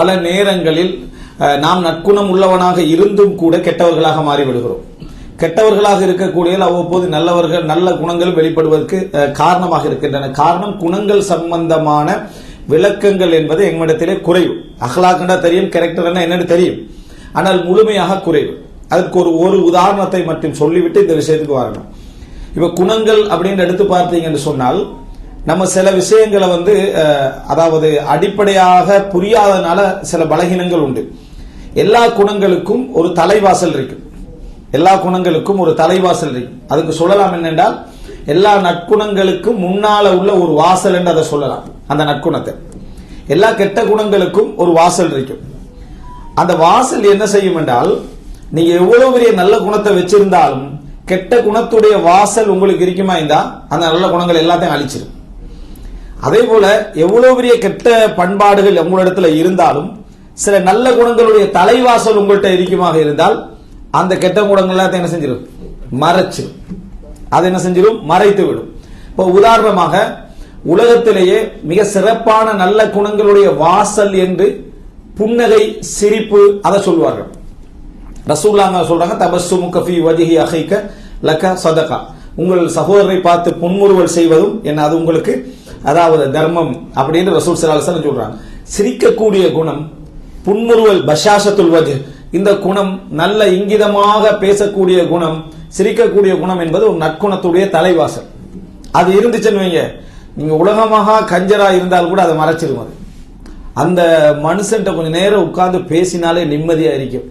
பல நேரங்களில் நாம் நற்குணம் உள்ளவனாக இருந்தும் கூட கெட்டவர்களாக மாறிவிடுகிறோம். கெட்டவர்களாக இருக்கக்கூடிய அவ்வப்போது நல்லவர்கள் நல்ல குணங்கள் வெளிப்படுவதற்கு காரணமாக இருக்கின்றன. காரணம் குணங்கள் சம்பந்தமான விளக்கங்கள் என்பது எங்களிடத்திலே குறைவு. அகலாக்கண்டா தெரியும் கேரக்டர் என்னன்னு தெரியும். ஆனால் முழுமையாக குறைவு. அதுக்கு ஒரு ஒரு உதாரணத்தை மட்டும் சொல்லிவிட்டு இந்த விஷயத்துக்கு வரணும். இப்ப குணங்கள் அப்படின்னு எடுத்து பார்த்தீங்கன்னு சொன்னால் நம்ம சில விஷயங்களை வந்து அதாவது அடிப்படையாக புரியாதனால சில பலகீனங்கள் உண்டு. எல்லா குணங்களுக்கும் ஒரு தலைவாசல் இருக்கு. எல்லா குணங்களுக்கும் ஒரு தலைவாசல் இருக்கு. அதுக்கு சொல்லலாம் என்னென்றால் எல்லா நற்குணங்களுக்கும் முன்னால உள்ள ஒரு வாசல் என்று அதை சொல்லலாம். அந்த நற்குணத்தை. எல்லா கெட்ட குணங்களுக்கும் ஒரு வாசல் இருக்கும் அந்த வாசல் என்ன செய்யும் என்றால் நீங்க எவ்வளவு பெரிய நல்ல குணத்தை வச்சிருந்தாலும் கெட்ட குணத்துடைய வாசல் உங்களுக்கு இருக்குமா இருந்தா அந்த நல்ல குணங்கள் எல்லாத்தையும் அழிச்சிடும் அதே போல எவ்வளவு பெரிய கெட்ட பண்பாடுகள் உங்களிடத்துல இருந்தாலும் சில நல்ல குணங்களுடைய தலைவாசல் உங்கள்கிட்ட இருக்குமாக இருந்தால் அந்த கெட்ட குணங்கள் எல்லாத்தையும் என்ன செஞ்சிடும் மறைச்சிடும் அது என்ன செஞ்சிடும் மறைத்து விடும். இப்போ உதாரணமாக உலகத்திலேயே மிக சிறப்பான நல்ல குணங்களுடைய வாசல் என்று புன்னகை சிரிப்பு அதை சொல்வார்கள். ரசூல்லாங்க சொல்றாங்க தபஸ்ஸுமு கஃபி வஜிஹி அஹைக்க லக்க சதகா. உங்கள் சகோதரரை பார்த்து புன்முறுவல் செய்வதும் என்ன? அது உங்களுக்கு அதாவது தர்மம் அப்படின்னு ரசூல் சலாஹ் சொல்றாங்க சிரிக்கக்கூடிய குணம் புன்முறுவல் பஷாசத்துல் வஜ் இந்த குணம் நல்ல இங்கிதமாக பேசக்கூடிய குணம் சிரிக்கக்கூடிய குணம் என்பது ஒரு நற்குணத்துடைய தலைவாசல். அது இருந்துச்சுன்னு வைங்க. நீங்க உலகமாக கஞ்சரா இருந்தால் கூட அதை மறைச்சிடும் அந்த மனுஷன்ட்ட கொஞ்சம் நேரம் உட்கார்ந்து பேசினாலே நிம்மதியா இருக்கும்.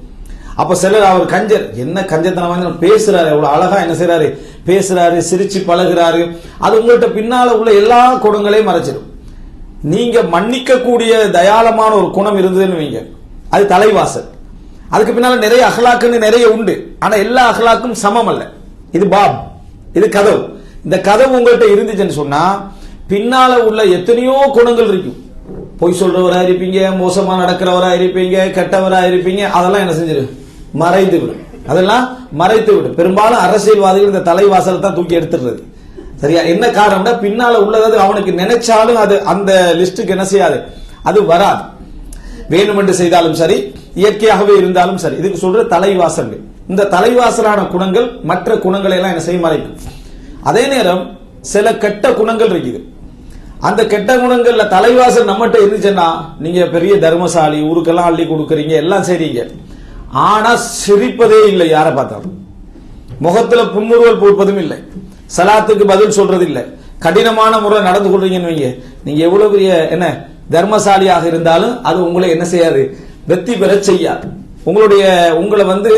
அப்ப சிலர் அவர் கஞ்சர். என்ன கஞ்சத்தனமா பேசுறாரு எவ்வளவு அழகா என்ன செய்யறாரு பேசுறாரு சிரிச்சு பழகுறாரு. அது உங்கள்கிட்ட பின்னால உள்ள எல்லா குணங்களையும் மறைச்சிடும். நீங்க மன்னிக்க கூடிய தயாளமான ஒரு குணம் இருந்ததுன்னு வைங்க. அது தலைவாசல். அதுக்கு பின்னால நிறைய அகலாக்குன்னு நிறைய உண்டு. ஆனா எல்லா அகலாக்கும் சமம் அல்ல. இது பாப் இது கதவு. இந்த கதவு உங்கள்கிட்ட இருந்துச்சுன்னு சொன்னா பின்னால உள்ள எத்தனையோ குணங்கள் இருக்கும். பொய் சொல்றவரா இருப்பீங்க மோசமா நடக்கிறவரா இருப்பீங்க கெட்டவரா இருப்பீங்க அதெல்லாம் என்ன செஞ்சிரு? மறைந்து விடும் அதெல்லாம் மறைத்து விடும் பெரும்பாலும் அரசியல்வாதிகள் இந்த தலைவாசலை தான் தூக்கி எடுத்துடுறது. சரியா? என்ன காரணம்னா பின்னால உள்ளது அவனுக்கு நினைச்சாலும் அது அந்த லிஸ்டுக்கு என்ன செய்யாது? அது வராது. வேணுமென்று செய்தாலும் சரி இயற்கையாகவே இருந்தாலும் சரி. இதுக்கு சொல்ற தலைவாசல் இந்த தலைவாசலான குணங்கள் மற்ற குணங்களை எல்லாம் என்ன செய்ய மறைக்கும். அதே நேரம் சில கெட்ட குணங்கள் இருக்குது. அந்த கெட்ட குணங்கள்ல தலைவாசல் நம்மகிட்ட இருந்துச்சுன்னா நீங்க பெரிய தர்மசாலி ஊருக்கெல்லாம் அள்ளி கொடுக்குறீங்க எல்லாம் செய்றீங்க. ஆனா சிரிப்பதே இல்லை யாரை பார்த்தாலும். முகத்துல புன்முறுவல் பூப்பதும் இல்லை. சலாத்துக்கு பதில் சொல்றது இல்லை கடினமான முறை நடந்து கொள்றீங்கன்னு வைங்க. நீங்க எவ்வளவு பெரிய என்ன தர்மசாலியாக இருந்தாலும் அது உங்களை என்ன செய்யாது? வெற்றி பெற செய்யாது. உங்களுடைய உங்களை வந்து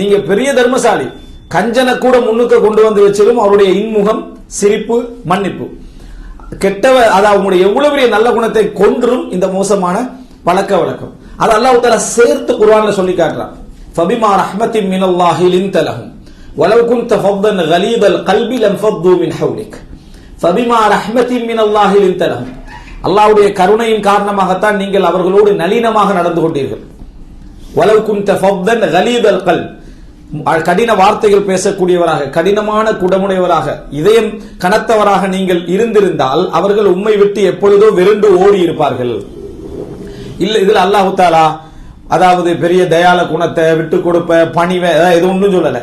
நீங்க பெரிய தர்மசாலி. கஞ்சனை கூட முன்னுக்கு கொண்டு வந்து வச்சிடும் அவருடைய இன்முகம் சிரிப்பு மன்னிப்பு. கெட்டவ அதாவது அவங்களுடைய எவ்வளவு பெரிய நல்ல குணத்தை கொன்றும் இந்த மோசமான பழக்க வழக்கம். அது அல்லாஹ் சேர்த்து குர்ஆன்ல சொல்லி காட்டுறான். فبما رحمة من الله لنت لهم. ولو كنت فظا غليظ القلب لانفضوا من حولك. فبما رحمة من الله لنت لهم. அல்லாவுடைய கருணையின் காரணமாகத்தான் நீங்கள் அவர்களோடு நளினமாக நடந்து கொண்டீர்கள். வலவ் குன்த கலீதல் கல் கடின வார்த்தைகள் பேசக்கூடியவராக கடினமான குடமுடையவராக இதயம் கனத்தவராக நீங்கள் இருந்திருந்தால் அவர்கள் உம்மை விட்டு எப்பொழுதோ வெறுண்டு ஓடி இருப்பார்கள் இல்ல இதில் அல்லாஹு தாலா அதாவது பெரிய தயால குணத்தை விட்டு கொடுப்ப பணிவை அதாவது எது ஒன்றும் சொல்லல.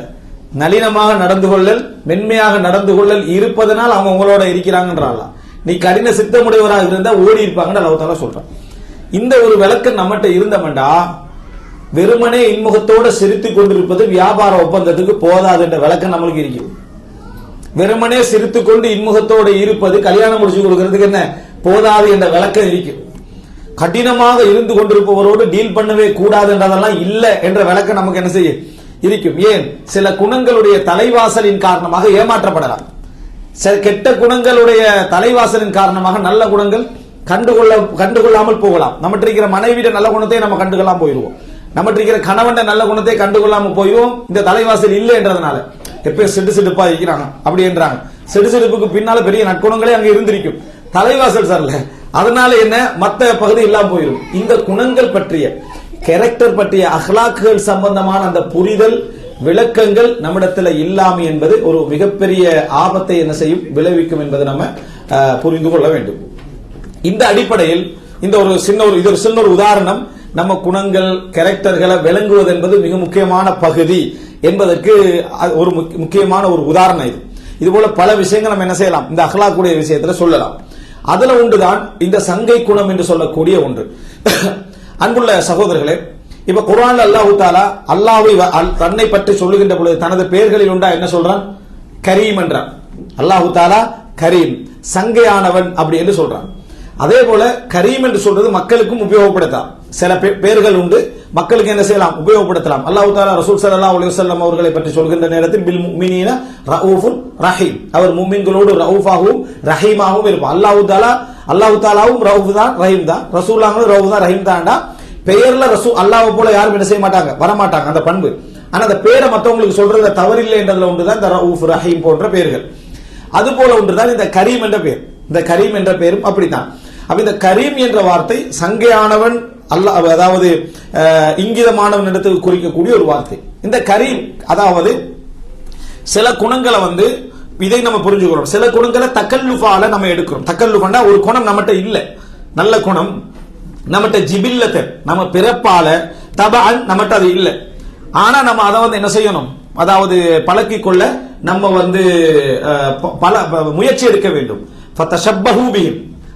நளினமாக நடந்து கொள்ளல் மென்மையாக நடந்து கொள்ளல் இருப்பதனால் அவங்க உங்களோட இருக்கிறாங்கன்றான் நீ கடின சித்தமுடையவராக இருந்தா ஓடி இருப்பாங்கன்னு அல்லாஹ் தாலா சொல்றான். இந்த ஒரு விளக்கம் நம்மகிட்ட இருந்தமண்டா வெறுமனே இன்முகத்தோட சிரித்து கொண்டிருப்பது வியாபார ஒப்பந்தத்துக்கு போதாது என்ற விளக்கம் நம்மளுக்கு இருக்கு வெறுமனே சிரித்து கொண்டு இன்முகத்தோடு இருப்பது கல்யாணம் முடிச்சு கொடுக்கறதுக்கு என்ன? போதாது என்ற விளக்கம் இருக்கு கடினமாக இருந்து கொண்டிருப்பவரோடு டீல் பண்ணவே கூடாது என்றதெல்லாம் இல்லை என்ற விளக்கம் நமக்கு என்ன செய்யும்? இருக்கும். ஏன்? சில குணங்களுடைய தலைவாசலின் காரணமாக ஏமாற்றப்படலாம். சில கெட்ட குணங்களுடைய தலைவாசலின் காரணமாக நல்ல குணங்கள் கண்டுகொள்ள கண்டுகொள்ளாமல் போகலாம். நம்மகிட்ட இருக்கிற மனைவிட நல்ல குணத்தை நம்ம கண்டுகொள்ளாம போயிடுவோம். நம்மகிட்ட இருக்கிற கணவன் நல்ல குணத்தை கண்டுகொள்ளாம போயிடுவோம். இந்த தலைவாசல் இல்லை என்றதுனால. எப்பயும் சிடு சிடுப்பா இருக்கிறாங்க. அப்படின்றாங்க சிடு சிடுப்புக்கு பின்னால பெரிய நற்குணங்களே அங்க இருந்திருக்கும். தலைவாசல் சார்ல அதனால என்ன? மற்ற பகுதி எல்லாம் போயிடும் இந்த குணங்கள் பற்றிய கேரக்டர் பற்றிய அஹ்லாக்குகள் சம்பந்தமான அந்த புரிதல் விளக்கங்கள் நம்மிடத்துல இல்லாமை என்பது ஒரு மிகப்பெரிய ஆபத்தை என்ன செய்யும்? விளைவிக்கும் என்பதை நம்ம புரிந்து கொள்ள வேண்டும். இந்த அடிப்படையில் இந்த ஒரு சின்ன ஒரு இது ஒரு சின்ன ஒரு உதாரணம். நம்ம குணங்கள் கேரக்டர்களை விளங்குவது என்பது மிக முக்கியமான பகுதி என்பதற்கு அது ஒரு முக்கியமான ஒரு உதாரணம் இது. இது போல பல விஷயங்கள் நம்ம என்ன செய்யலாம்? இந்த அஹ்லாக்குடைய விஷயத்துல சொல்லலாம். அதுல ஒன்றுதான் இந்த சங்கை குணம் என்று சொல்லக்கூடிய ஒன்று. அன்புள்ள சகோதரர்களே இப்ப குரான் அல்லாஹு தாலா அல்லாஹை தன்னை பற்றி சொல்லுகின்ற பொழுது தனது பெயர்களில் உண்டா என்ன சொல்றான்? கரீம் என்றான். அல்லாஹு தாலா கரீம் சங்கையானவன் அப்படி என்று சொல்றான். அதே போல கரீம் என்று சொல்றது மக்களுக்கும் உபயோகப்படுத்தலாம். சில பேர்கள் உண்டு மக்களுக்கு என்ன செய்யலாம்? உபயோகப்படுத்தலாம். அல்லாஹு தாலா ரசூல் சல்லா அலைஹி வஸல்லம் அவர்களை பற்றி சொல்கின்ற நேரத்தில் பில் முஃமினீன ரഊஃபுன் ரஹீம். அவர் முமின்களோடு ரவுஃபாகவும் ரஹீமாகவும் இருப்பார் அல்லாஹ் தாலா அல்லாஹு தாலாவும் ரவுஃப் தான் ரஹீம் தான். ரசூல்லாங்களும் ரவுஃப் தான் ரஹீம் தான்டா. பெயர்ல ரசூ அல்லாஹ் போல யாரும் என்ன செய்ய மாட்டாங்க? வர மாட்டாங்க அந்த பண்பு. ஆனா அந்த பேரை மற்றவங்களுக்கு சொல்றதுல தவறில்லை என்றதுல ஒன்றுதான் இந்த ரவுஃப் ரஹீம் போன்ற பெயர்கள் அது போல ஒன்றுதான் இந்த கரீம் என்ற பெயர் இந்த கரீம் என்ற பெயரும் அப்படித்தான். அப்ப இந்த கரீம் என்ற வார்த்தை சங்கையானவன் அல்லாஹ் அதாவது இங்கிதமானவன் இடத்துக்கு குறிக்கக்கூடிய ஒரு வார்த்தை. இந்த கரீம் அதாவது சில குணங்களை வந்து இதை நம்ம புரிஞ்சுக்கிறோம். சில குணங்களை தக்கல்லுஃபால நம்ம எடுக்கிறோம். தக்கல்லுஃபண்டா ஒரு குணம் நம்மகிட்ட இல்லை. நல்ல குணம் நம்மகிட்ட ஜிபில்லத்தை நம்ம பிறப்பால தபான் நம்மகிட்ட அது இல்லை. ஆனா நம்ம அதை வந்து என்ன செய்யணும்? அதாவது பழக்கி கொள்ள நம்ம வந்து ப- பல முயற்சி எடுக்க வேண்டும்.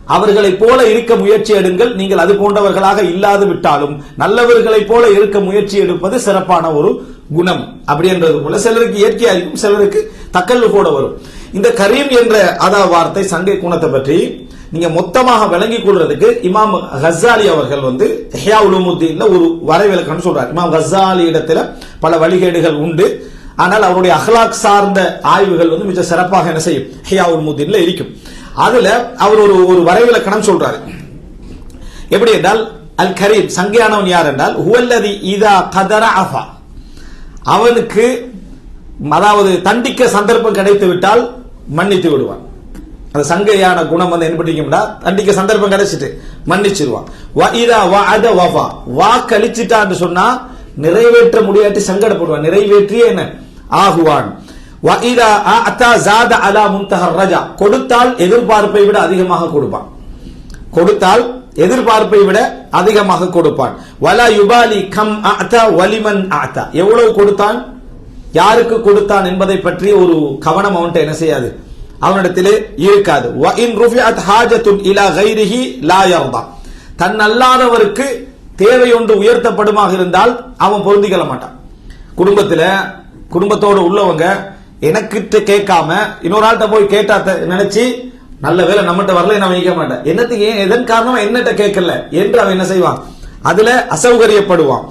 அவர்களைப் போல இருக்க முயற்சி எடுங்கள். நீங்கள் அது போன்றவர்களாக இல்லாது விட்டாலும் நல்லவர்களைப் போல இருக்க முயற்சி எடுப்பது சிறப்பான ஒரு குணம். அப்படின்றது போல சிலருக்கு இயற்கையா இருக்கும் சிலருக்கு தக்கல் கூட வரும். இந்த கரீம் என்ற அதா வார்த்தை சங்கை குணத்தை பற்றி நீங்க மொத்தமாக விளங்கிக் கொள்றதுக்கு இமாம் ஹசாலி அவர்கள் வந்து ஹியா உலுமுத்தீன்ல ஒரு வரைவிலக்கம்னு சொல்றார். இமாம் ஹசாலி இடத்துல பல வழிகேடுகள் உண்டு. ஆனால் அவருடைய அஹ்லாக் சார்ந்த ஆய்வுகள் வந்து மிக சிறப்பாக என்ன செய்யும்? ஹியா உல்முத்தீன்ல இருக்கும். அதுல அவர் ஒரு ஒரு வரைவிலக்கணம் சொல்றாரு. எப்படி என்றால் அல் கரீம் சங்கையானவன் யார் என்றால் ஹுவல்லதி இதா கதர அஃபா. அவனுக்கு அதாவது தண்டிக்க சந்தர்ப்பம் கிடைத்து விட்டால் மன்னித்து விடுவான். அந்த சங்கையான குணம் வந்து என்ன பண்ணிக்கும்டா தண்டிக்க சந்தர்ப்பம் கிடைச்சிட்டு மன்னிச்சிருவான். வ இதா வஅத வஃபா. வாக்களிச்சிட்டான்னு சொன்னா நிறைவேற்ற முடியாட்டி சங்கடப்படுவான். நிறைவேற்றியே என்ன? ஆகுவான். அத்தா ஜாத அலா ரஜா. கொடுத்தால் எதிர்பார்ப்பை விட அதிகமாக கொடுப்பான். கொடுத்தால் எதிர்பார்ப்பை விட அதிகமாக கொடுப்பான். வலா யுபாலி கம் அத்தா வலிமன் அத்தா எவ்வளவு கொடுத்தான்? யாருக்கு கொடுத்தான் என்பதை பற்றி ஒரு கவனம் அவன்கிட்ட என்ன செய்யாது. அவனிடத்திலே இருக்காது. ஹாஜத்துன் இலா கைரிஹி தன் அல்லாதவருக்கு தேவை ஒன்று உயர்த்தப்படுமாக இருந்தால் அவன் பொருந்திக்கல மாட்டான். குடும்பத்தில் குடும்பத்தோடு உள்ளவங்க எனக்கிட்ட கேட்காம இன்னொரு ஆள்கிட்ட போய் கேட்டா நினைச்சு நல்ல வேலை நம்மகிட்ட வரல நான் வைக்க மாட்டேன். என்னத்துக்கு ஏன் எதன் காரணமா என்னட்ட கேட்கல என்று அவன் என்ன செய்வான்? அதுல அசௌகரியப்படுவான்.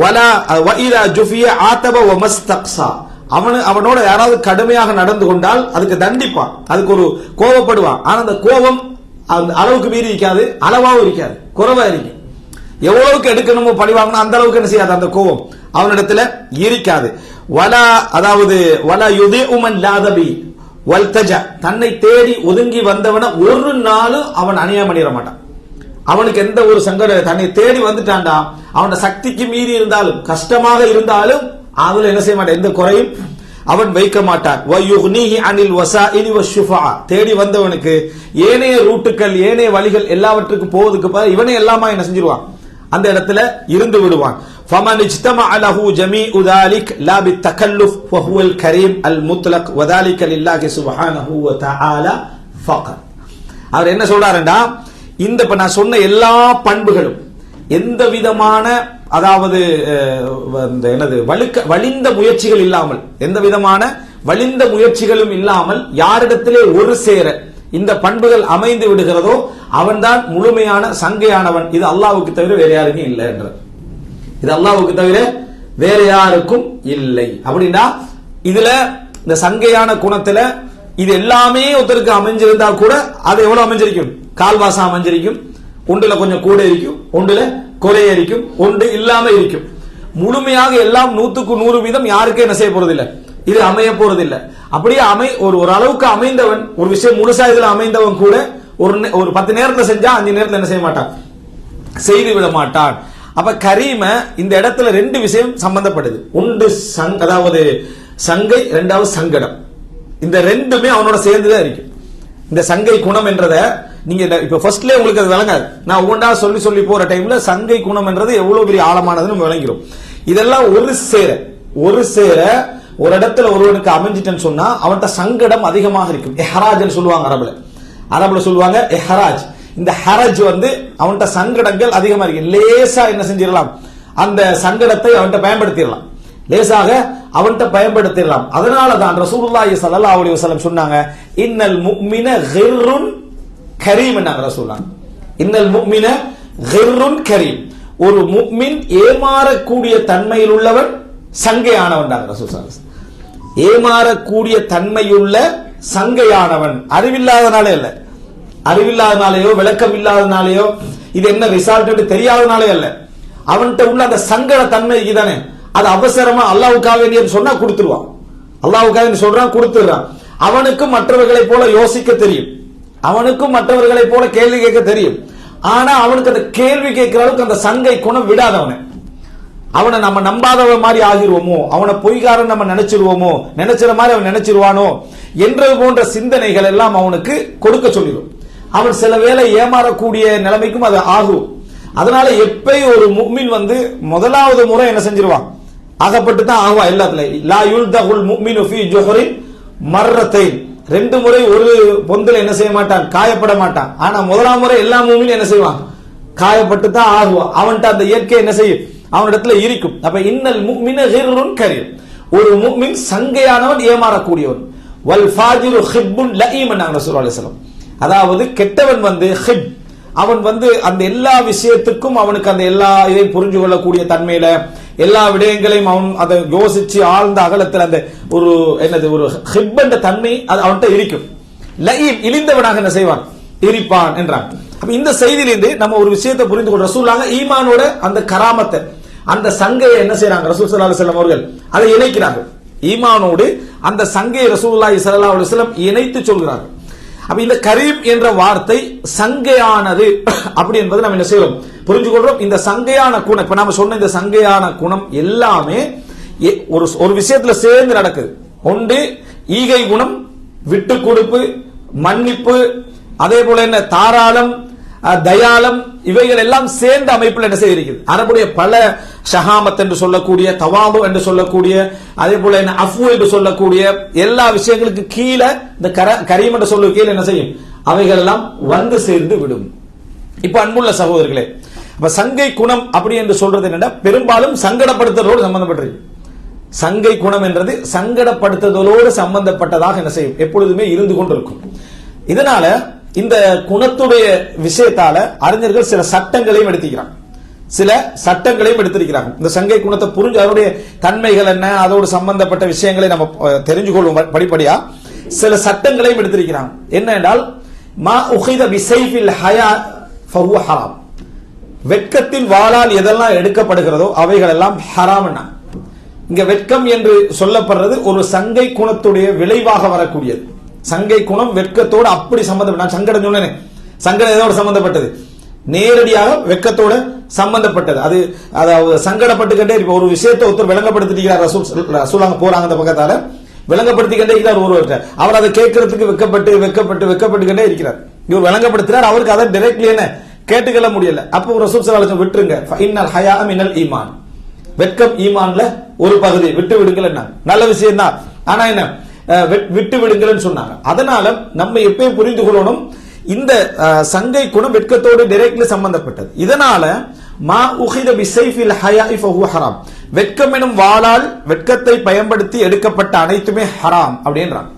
வலா வஇதா ஜுஃபிய ஆத்தப வமஸ்தக்ஸா அவனு அவனோட யாராவது கடுமையாக நடந்து கொண்டால் அதுக்கு தண்டிப்பான். அதுக்கு ஒரு கோபப்படுவான் ஆனா அந்த கோபம் அந்த அளவுக்கு மீறி இருக்காது அளவாகவும் இருக்காது குறைவா இருக்கும் எவ்வளவுக்கு எடுக்கணுமோ பழி வாங்கணும் அந்த அளவுக்கு என்ன செய்யாது அந்த கோபம். அவனிடத்துல இருக்காது. வலா அதாவது வலா யுதே உமன் லாதபி வல்தஜ. தன்னை தேடி ஒதுங்கி வந்தவன ஒரு நாளும் அவன் அநியாயம் பண்ணிட மாட்டான். அவனுக்கு எந்த ஒரு சங்கட தன்னை தேடி வந்துட்டான்டா அவனோட சக்திக்கு மீறி இருந்தாலும் கஷ்டமாக இருந்தாலும் அதுல என்ன செய்ய மாட்டான் எந்த குறையும் அவன் வைக்க மாட்டான். அனில் வசாஇலி வஷ்ஷுஃபா. தேடி வந்தவனுக்கு ஏனைய ரூட்டுகள் ஏனைய வழிகள் எல்லாவற்றுக்கும் போவதுக்கு பதிலா இவனே எல்லாமா என்ன செஞ்சிருவான்? அந்த இடத்துல இருந்து விடுவான் ஃபமன் இஜ்தமஅ லஹு ஜமீஉ ذلك لا بالتكلف وهو الكريم المطلق وذلك لله سبحانه وتعالى فقط அவர் என்ன சொல்றாருண்டா இந்த இப்ப நான் சொன்ன எல்லா பண்புகளும் எந்த விதமான அதாவது அஹ், இந்த என்னது வழுக்க வலிந்த முயற்சிகள் இல்லாமல் எந்த விதமான வலிந்த முயற்சிகளும் இல்லாமல் யாரிடத்திலே ஒரு சேர இந்த பண்புகள் அமைந்து விடுகிறதோ அவன்தான் முழுமையான சங்கையானவன். இது அல்லாவுக்கு தவிர வேற யாருக்கும் இல்லை என்ற இது அல்லாவுக்கு தவிர வேற யாருக்கும் இல்லை. அப்படின்னா இதுல இந்த சங்கையான குணத்துல இது எல்லாமே ஒருத்தருக்கு அமைஞ்சிருந்தா கூட அது எவ்வளவு அமைஞ்சிருக்கும்? கால்வாசம் அமைஞ்சிருக்கும் ஒன்றுல கொஞ்சம் கூட இருக்கும் ஒன்றுல குறைய இருக்கும் ஒன்று இல்லாம இருக்கும். முழுமையாக எல்லாம் நூத்துக்கு நூறு வீதம் யாருக்கும் என்ன செய்ய போறதில்லை. இது அமைய போறதில்லை. அப்படியே அமை ஒரு ஒரு அளவுக்கு அமைந்தவன் ஒரு விஷயம் முழுசா இதுல அமைந்தவன் கூட ஒரு நே- ஒரு பத்து நேரத்துல செஞ்சா அஞ்சு நேரத்துல என்ன செய்ய மாட்டான்? செய்து விட மாட்டான். அப்ப கரீம இந்த இடத்துல ரெண்டு விஷயம் சம்பந்தப்படுது. ஒன்று சங் அதாவது சங்கை ரெண்டாவது சங்கடம். இந்த ரெண்டுமே அவனோட சேர்ந்துதான் இருக்கு. இந்த சங்கை குணம் என்றத நீங்க இப்ப ஃபர்ஸ்ட்ல உங்களுக்கு அது விளங்காது. நான் ஒவ்வொன்றா சொல்லி சொல்லி போற டைம்ல சங்கை குணம் என்றது எவ்வளவு பெரிய ஆழமானதுன்னு விளங்கிறோம் இதெல்லாம் ஒரு சேர ஒரு சேர ஒரு இடத்துல ஒருவனுக்கு அமைஞ்சிட்டேன்னு சொன்னா அவன்கிட்ட சங்கடம் அதிகமாக இருக்கும். எஹராஜ்னு சொல்லுவாங்க அரபுல. அரபுல சொல்லுவாங்க எஹராஜ் இந்த ஹரஜ் வந்து அவன்கிட்ட சங்கடங்கள் அதிகமா இருக்கு. லேசா என்ன செஞ்சிடலாம்? அந்த சங்கடத்தை அவன்கிட்ட பயன்படுத்திடலாம். லேசாக அவன்கிட்ட பயன்படுத்திடலாம். அதனால தான் ரசூலுல்லாஹி ஸல்லல்லாஹு அலைஹி வஸல்லம் சொன்னாங்க இன்னல் முஃமின கிர்ருன் கரீம் என்னாங்க ரசூலுல்லாஹ். இன்னல் முஃமின கிர்ருன் கரீம். ஒரு முஃமின் ஏமாறக்கூடிய தன்மையில் உள்ளவன் சங்கையானவன் தான் ரசூல் ஏமாறக்கூடிய தன்மையுள்ள சங்கையானவன். அறிவில்லாதனாலே இல்ல அறிவில்லாதனாலேயோ விளக்கம் இல்லாதனாலேயோ இது என்ன ரிசால்ட் தெரியாதனாலே அல்ல. அவன்கிட்ட உள்ள அந்த சங்கட தன்மை தானே அது அவசரமா அல்லாவுக்காக சொன்னா கொடுத்துருவான். அல்லாவுக்காக சொல்றான் கொடுத்துடுறான். அவனுக்கும் மற்றவர்களை போல யோசிக்க தெரியும். அவனுக்கும் மற்றவர்களை போல கேள்வி கேட்க தெரியும். ஆனா அவனுக்கு அந்த கேள்வி கேட்கிற அளவுக்கு அந்த சங்கை குணம் விடாதவனை. அவனை நம்ம நம்பாதவ மாதிரி ஆகிருவோமோ? அவனை பொய்காரன் நம்ம நினைச்சிருவோமோ? நினைச்சிற மாதிரி அவன் நினைச்சிருவானோ? என்றது போன்ற சிந்தனைகள் எல்லாம் அவனுக்கு கொடுக்க சொல்லிடும். அவன் சில வேலை ஏமாறக்கூடிய நிலைமைக்கும் அது ஆகும். அதனால எப்பயும் ஒரு முக்மின் வந்து முதலாவது முறை என்ன செஞ்சிருவான்? ஆகப்பட்டு தான் ஆகுவான் எல்லாத்துலயும். லா யுல்தகுல் முக்மினு ஃபீ ஜொஹரின் மர்ரத்தை ரெண்டு முறை ஒரு பொந்தில் என்ன செய்ய மாட்டான்? காயப்பட மாட்டான். ஆனா முதலாம் முறை எல்லா மூமிலும் என்ன செய்வான்? காயப்பட்டு தான் ஆகுவான். அவன்கிட்ட அந்த இயற்கை என்ன செய்யும்? அவனிடத்துல இருக்கும். அப்ப இன்னல் முக்மின ஹிர்ருன் கரீம். ஒரு முக்மின் சங்கையானவன் ஏமாறக்கூடியவன். வல் ஃபாஜிரு ஹிப்புன் லஈமன் ரசூல் அலிஸ்லாம் அதாவது கெட்டவன் வந்து ஹிப். அவன் வந்து அந்த எல்லா விஷயத்துக்கும் அவனுக்கு அந்த எல்லா இதையும் புரிஞ்சு கொள்ளக்கூடிய தன்மையில எல்லா விடயங்களையும் அவன் அதை யோசிச்சு ஆழ்ந்த அகலத்தில் அந்த ஒரு என்னது ஒரு ஹிப் என்ற தன்மை அது அவன்கிட்ட இருக்கும். லயீம் இழிந்தவனாக என்ன செய்வான்? இருப்பான் என்றான். அப்ப இந்த செய்தியிலிருந்து நம்ம ஒரு விஷயத்தை புரிந்து கொள் ரசூலாக ஈமானோட அந்த கராமத்தை அந்த சங்கையை என்ன செய்யறாங்க ரசூல் சல்லா அலுவலம் அவர்கள் அதை இணைக்கிறார்கள். ஈமானோடு அந்த சங்கையை ரசூலுல்லாஹி சல்லா அலுவலம் இணைத்து சொல்கிறார்கள். அப்ப இந்த கரீம் என்ற வார்த்தை சங்கையானது அப்படி என்பதை நம்ம என்ன செய்யறோம் புரிஞ்சு கொள்றோம் இந்த சங்கையான குணம் இப்ப நாம சொன்ன இந்த சங்கையான குணம் எல்லாமே எ- ஒரு ஒரு விஷயத்துல சேர்ந்து நடக்குது. ஒன்று ஈகை குணம் விட்டு கொடுப்பு மன்னிப்பு அதே போல என்ன? தாராளம் தயாளம் இவைகள் எல்லாம் சேர்ந்த அமைப்பில் என்ன செய்திருக்கிறது அரபுடைய பல ஷஹாமத் என்று சொல்லக்கூடிய தவாபு என்று சொல்லக்கூடிய அதே போல என்ன அஃபு என்று சொல்லக்கூடிய எல்லா விஷயங்களுக்கு கீழே இந்த கர கரீம் என்று சொல்ல கீழே என்ன செய்யும்? அவைகள் எல்லாம் வந்து சேர்ந்து விடும். இப்ப அன்புள்ள சகோதரர்களே இப்ப சங்கை குணம் அப்படி என்று சொல்றது என்னன்னா பெரும்பாலும் சங்கடப்படுத்துறதோடு சம்பந்தப்பட்டது. சங்கை குணம் என்றது சங்கடப்படுத்துதலோடு சம்பந்தப்பட்டதாக என்ன செய்யும்? எப்பொழுதுமே இருந்து கொண்டிருக்கும். இதனால இந்த குணத்துடைய விஷயத்தால அறிஞர்கள் சில சட்டங்களையும் எடுத்துக்கிறான் சில சட்டங்களையும் எடுத்திருக்கிறாங்க. இந்த சங்கை குணத்தை புரிஞ்சு அதனுடைய தன்மைகள் என்ன அதோடு சம்பந்தப்பட்ட விஷயங்களை நம்ம தெரிஞ்சு கொள்வோம் படிப்படியா சில சட்டங்களையும் எடுத்திருக்கிறாங்க. என்ன என்றால் மா உஹித பிசைஃபில் ஹயா ஃபஹுவ ஹராம். வெட்கத்தின் வாளால் எதெல்லாம் எடுக்கப்படுகிறதோ அவைகள் எல்லாம் ஹராம்னா இங்க வெட்கம் என்று சொல்லப்படுறது ஒரு சங்கை குணத்துடைய விளைவாக வரக்கூடியது. சங்கை குணம் வெட்கத்தோடு அப்படி சம்பந்தப்பட்ட நான் சங்கடம் சொன்னேன். சங்கடம் எதோடு சம்பந்தப்பட்டது? நேரடியாக வெட்கத்தோட சம்பந்தப்பட்டது. அது அதாவது சங்கடப்பட்டுக்கிட்டே இப்போ ஒரு விஷயத்தை ஒருத்தர் விளங்கப்படுத்திக்கிறார் ரசூல் ரசூலாங்க போறாங்க அந்த பக்கத்தால. விளங்கப்படுத்திக்கிட்டே இருக்கிறார் ஒருவர்கிட்ட. அவர் அதை கேட்கறதுக்கு வெக்கப்பட்டு வெக்கப்பட்டு வெக்கப்பட்டுக்கிட்டே இருக்கிறார். இவர் விளங்கப்படுத்தினார் அவருக்கு அதை டைரக்ட்லி என்ன? கேட்டுக்கொள்ள முடியல. அப்போ ரசூல் சலாஹம் விட்டுருங்க. இன்னல் ஹயா மின்னல் ஈமான். வெட்கம் ஈமான்ல ஒரு பகுதி விட்டு விடுங்கள் என்ன நல்ல விஷயம் தான் ஆனா என்ன? விட்டு விடுங்கள்னு சொன்னாங்க. அதனால நம்ம எப்பயும் புரிந்து கொள்ளணும். இந்த சங்கை குணம் வெட்கத்தோடு டைரக்ட்லி சம்பந்தப்பட்டது. இதனால மா உஹித பிசைஃபில் ஹயாஇ ஃபஹுவ ஹராம். வெட்கம் எனும் வாளால் வெட்கத்தை பயன்படுத்தி எடுக்கப்பட்ட அனைத்துமே ஹராம் அப்படின்றாங்க.